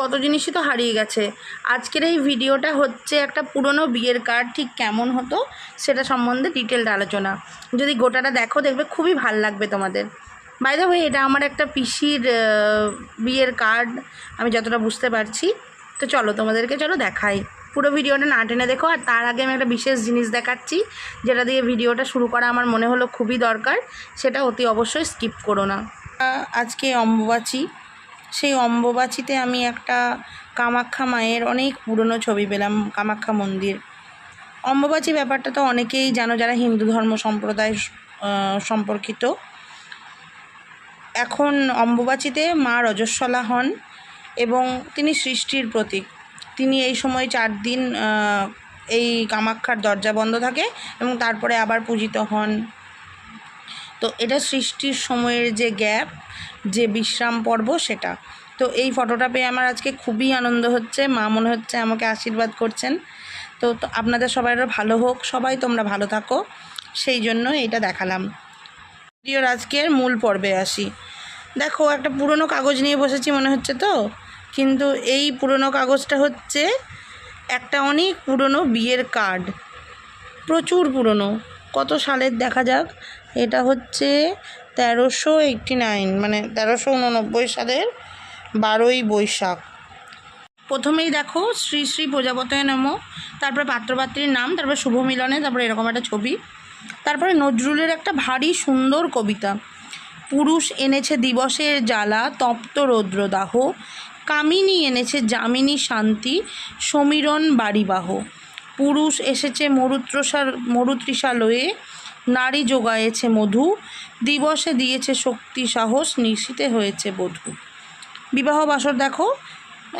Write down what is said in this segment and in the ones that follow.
কত জিনিসই তো হারিয়ে গেছে। আজকের এই ভিডিওটা হচ্ছে একটা পুরনো বিয়ের কার্ড ঠিক কেমন হতো সেটা সম্বন্ধে ডিটেলড আলোচনা। যদি গোটাটা দেখো, দেখবে খুবই ভালো লাগবে তোমাদের। বাইরে হয়ে এটা আমার একটা পিসির বিয়ের কার্ড আমি যতটা বুঝতে পারছি। তো চলো, তোমাদেরকে চলো দেখাই। পুরো ভিডিওটা না টেনে দেখো, আর তার আগে আমি একটা বিশেষ জিনিস দেখাচ্ছি, যেটা দিয়ে ভিডিওটা শুরু করা আমার মনে হলো খুবই দরকার। সেটা অতি অবশ্যই স্কিপ করো না। আজকে অম্বুবাচী। সেই অম্বুবাচীতে আমি একটা কামাখ্যা মায়ের অনেক পুরনো ছবি পেলাম, কামাখ্যা মন্দির। অম্বুবাচী ব্যাপারটা তো অনেকেই জানো যারা হিন্দু ধর্ম সম্প্রদায় সম্পর্কিত। এখন অম্বুবাচীতে মা রজস্বলা হন এবং তিনি সৃষ্টির প্রতীক। তিনি এই সময় চার দিন এই কামাখ্যার দরজা বন্ধ থাকে এবং তারপরে আবার পূজিত হন। তো এটা সৃষ্টির সময়ের যে গ্যাপ যে বিশ্রাম পর্ব সেটা। তো এই ফটোটা পেয়ে আমার আজকে খুবই আনন্দ হচ্ছে। মা মনে হচ্ছে আমাকে আশীর্বাদ করছেন। তো আপনাদের সবাই ভালো হোক, সবাই তোমরা ভালো থাকো। সেই জন্য এটা দেখালাম। ভিডিওর আজকের মূল পর্বে আসি। দেখো, একটা পুরনো কাগজ নিয়ে বসেছি মনে হচ্ছে তো? কিন্তু এই পুরনো কাগজটা হচ্ছে একটা অনেক পুরনো বিয়ের কার্ড। প্রচুর পুরনো। কত সালের? দেখা যাক। এটা হচ্ছে তেরোশো নাইন মানে তেরোশো উননব্বই সালের বারোই বৈশাখ। প্রথমেই দেখো শ্রী শ্রী প্রজাপতয় নম, তারপরে পাত্রপাত্রীর নাম, তারপরে শুভ মিলনে, তারপরে এরকম একটা ছবি। তারপরে নজরুলের একটা ভারী সুন্দর কবিতা, পুরুষ এনেছে দিবসের জ্বালা, তপ্ত রৌদ্রদাহ, কামিনী এনেছে যামিনী শান্তি, সমীরণ বাড়িবাহ, পুরুষ এসেছে মরুত্রসার মরুতৃষালয়ে, নারী যোগায়েছে মধু দিবসে দিয়েছে শক্তি সাহস নিশীতে হয়েছে বধূ। বিবাহ বাসর দেখো,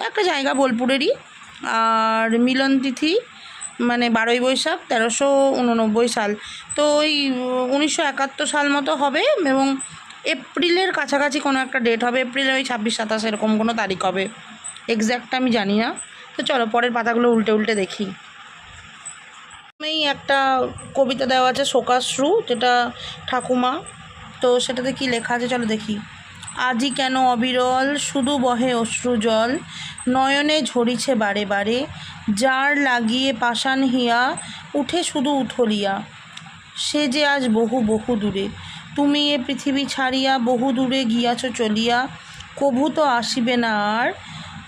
একটা জায়গা বোলপুরেরই। আর মিলন তিথি মানে বারোই বৈশাখ, তেরোশো উননব্বই সাল। তো ওই উনিশশো একাত্তর সাল মতো হবে এবং এপ্রিলের কাছাকাছি কোনো একটা ডেট হবে। এপ্রিলের ওই ছাব্বিশ, সাতাশ এরকম কোনো তারিখ হবে। এক্স্যাক্ট আমি জানি না। তো চলো পরের পাতাগুলো উল্টে উল্টে দেখি। এই একটা কবিতা দেওয়া আছে, শোকাশ্রু, যেটা ঠাকুমা তো সেটাতে কি লেখা আছে? চলো দেখি। আজি কেন অবিরল? শুধু বহে অশ্রু জল। নয়নে ঝরিছে বারে বারে। যার লাগিয়ে পাষাণ হিয়া, উঠে শুধু উথলিয়া। সে যে আজ বহু বহু দূরে। তুমি এ পৃথিবী ছাড়িয়া বহু দূরে গিয়াছ চলিয়া। কভু তো আসিবে না আর।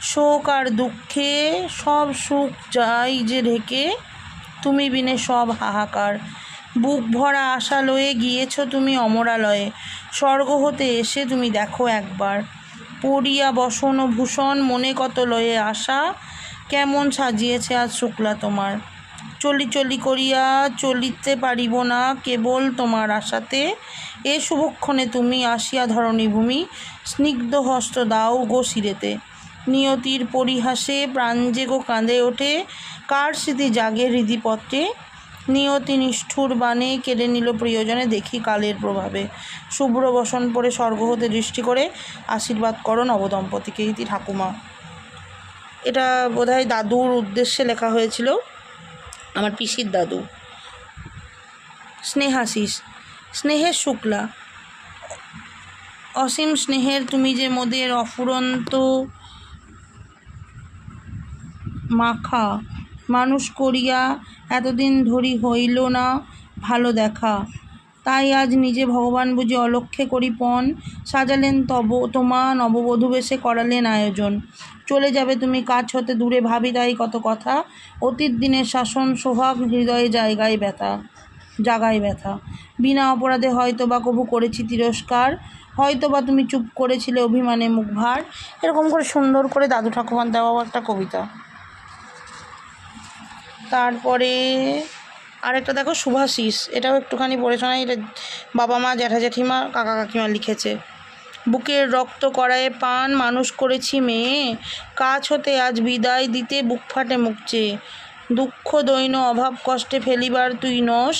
শোক আর দুঃখে সব সুখ যাই যে ঢেকে। তুমি বিনে সব হাহাকার। বুক ভরা আশা লয়ে গিয়েছ তুমি অমরালয়ে। স্বর্গ হতে এসে তুমি দেখো একবার। পড়িয়া বসন ও ভূষণ, মনে কত লয়ে আশা। কেমন সাজিয়েছে আজ শুক্লা তোমার। চলি চলি করিয়া চলিতে পারিব না, কেবল তোমার আশাতে। এ শুভক্ষণে তুমি আসিয়া ধরণী ভূমি, স্নিগ্ধ হস্ত দাও গো শিরেতে। নিয়তির পরিহাসে প্রাণ যে গো কাঁদে ওঠে, কার স্মৃতি জাগে হৃদিপত্রে নিয়তি নিষ্ঠুর বাণে কেড়ে নিল প্রিয়জনে, দেখি কালের প্রভাবে। শুভ্র বসন পরে স্বর্গ হতে দৃষ্টি করে আশীর্বাদ করো নবদম্পতিকে। ইতি ঠাকুমা। এটা বোধহয় দাদুর উদ্দেশ্যে লেখা হয়েছিল। আমার পিসির দাদু। স্নেহাশিস। স্নেহের শুক্লা। অসীম স্নেহের তুমি যে মোদের অফুরন্ত মাখা। মানুষ করিয়া এতদিন ধরি হইল না ভালো দেখা। তাই আজ নিজে ভগবান বুঝি অলক্ষ্যে করি পণ সাজালেন তব তোমা নববধূ বেশে করালেন আয়োজন। চলে যাবে তুমি কাজ হতে, দূরে ভাবি তাই কত কথা। অতীত দিনের শাসন, সোহাগ হৃদয়ে জায়গায় ব্যথা, জাগায় ব্যথা। বিনা অপরাধে হয়তো বা কবু করেছি তিরস্কার হয়তো বা তুমি চুপ করেছিলে অভিমানে মুখ ভার এরকম করে সুন্দর করে দাদু ঠাকুমার দেওয়াও একটা কবিতা। তারপরে আরেকটা দেখো শুভাশিস, এটাও একটুখানি পড়ে শোনাই, এটা বাবা মা, জ্যাঠা জেঠিমা কাকা কাকিমা লিখেছে। বুকের রক্ত করায় পান, মানুষ করেছি মেয়ে। কাজ হতে আজ বিদায় দিতে বুক ফাটে মুখ চেয়ে দুঃখ, দৈন, অভাব, কষ্টে ফেলিবার তুই নস।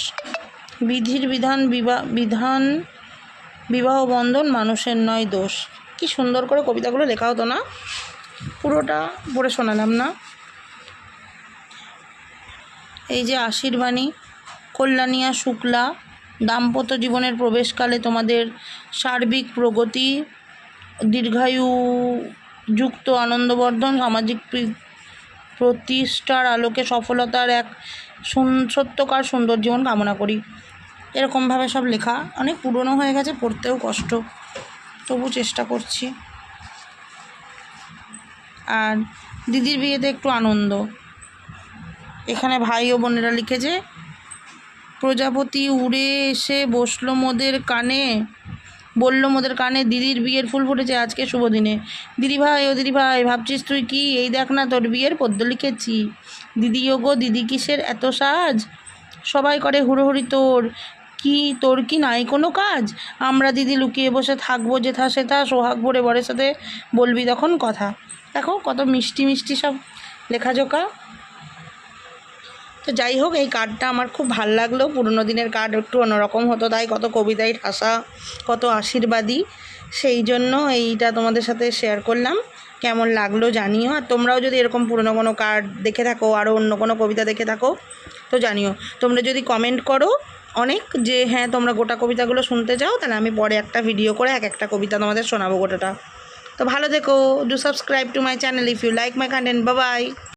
বিধির বিধান বিবাহ বিধান বিবাহ বন্ধন মানুষের নয় দোষ। কি সুন্দর করে কবিতাগুলো লেখা হতো না? পুরোটা পড়ে শোনালাম না। এই যে আশীর্বাণী, কল্যাণিয়া শুক্লা, দাম্পত্য জীবনের প্রবেশকালে তোমাদের সার্বিক প্রগতি, দীর্ঘায়ু যুক্ত আনন্দবর্ধন, সামাজিক প্রতিষ্ঠার আলোকে সফলতার এক সত্যকার সুন্দর জীবন কামনা করি। এরকমভাবে সব লেখা অনেক পুরনো হয়ে গেছে, পড়তেও কষ্ট। তবু চেষ্টা করছি। আর দিদির বিয়েতে একটু আনন্দ। এখানে ভাই ও বোনেরা লিখেছে, প্রজাপতি উড়ে এসে বসল মোদের কানে, বলল মোদের কানে, দিদির বিয়ের ফুল ফুটেছে আজকে শুভ দিনে। দিদি ভাই ও দিদি ভাই, ভাবছিস তুই কি? এই দেখ না তোর বিয়ের পদ্য লিখেছি। দিদি ও গো, দিদি কিসের এত সাজ? সবাই করে হুড়োহুড়ি তোর। কি তোর কি নাই কোনো কাজ? আমরা দিদি লুকিয়ে বসে থাকব যেথা সেথা, সোহাগ ভরে বরের সাথে বলবি তখন কথা। দেখো কত মিষ্টি মিষ্টি সব লেখাজোকা তো যাই হোক, এই কার্ডটা আমার খুব ভালো লাগল। পুরোনো দিনের কার্ড একটু অন্যরকম হতো তাই, কত কবিতায় ঠাসা, কত আশীর্বাদী। সেই জন্য এইটা তোমাদের সাথে শেয়ার করলাম। কেমন লাগল জানিও। আর তোমরাও যদি এরকম পুরনো কোনো কার্ড দেখে থাকো আরও অন্য কোনো কবিতা দেখে থাকো, তো জানিও। তোমরা যদি কমেন্ট করো অনেক যে হ্যাঁ তোমরা গোটা কবিতাগুলো শুনতে চাও, তাহলে আমি পরে একটা ভিডিও করে এক একটা কবিতা তোমাদের শোনাবো গোটাটা। তো ভালো থেকো। Do subscribe to my channel if you like my content bye